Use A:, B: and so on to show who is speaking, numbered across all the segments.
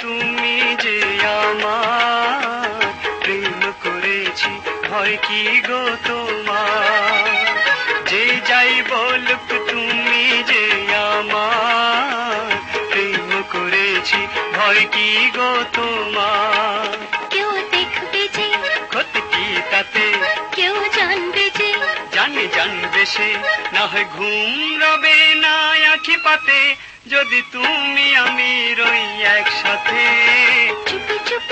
A: তুমি যে আমার প্রেম করেছি ভয় কি গো তোমার? যে যাই বলুক তুমি যে আমার প্রেম করেছি ভয় কি গো তোমার?
B: কেউ দেখবে যে
A: ক্ষতি কি তাতে?
B: কেউ জানবে
A: জানে জানবে সে না হয় ঘুম রবে, না আখি পাতে। যদি তুমি আমি রই একসাথে।
B: চুপি চুপি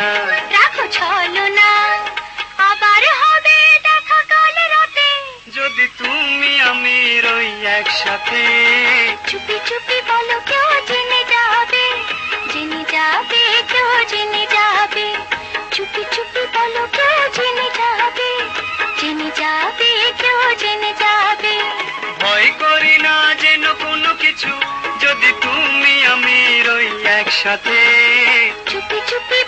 A: মানো না।
B: রাখো ছলো না আবার হবে দেখা কাল রাতে।
A: যদি তুমি আমি রই একসাথে।
B: চুপি চুপি বলো কেউ জেনে যাবে। জেনে যাবে কেউ জেনে যাবে। চুপি চুপি বলো কেউ জেনে যাবে। জেনে যাবে কেউ জেনে যাবে।
A: ভয় করি না যেন কোনো কিছু। যদি তুমি আমি রই একসাথে।
B: চুপি চুপি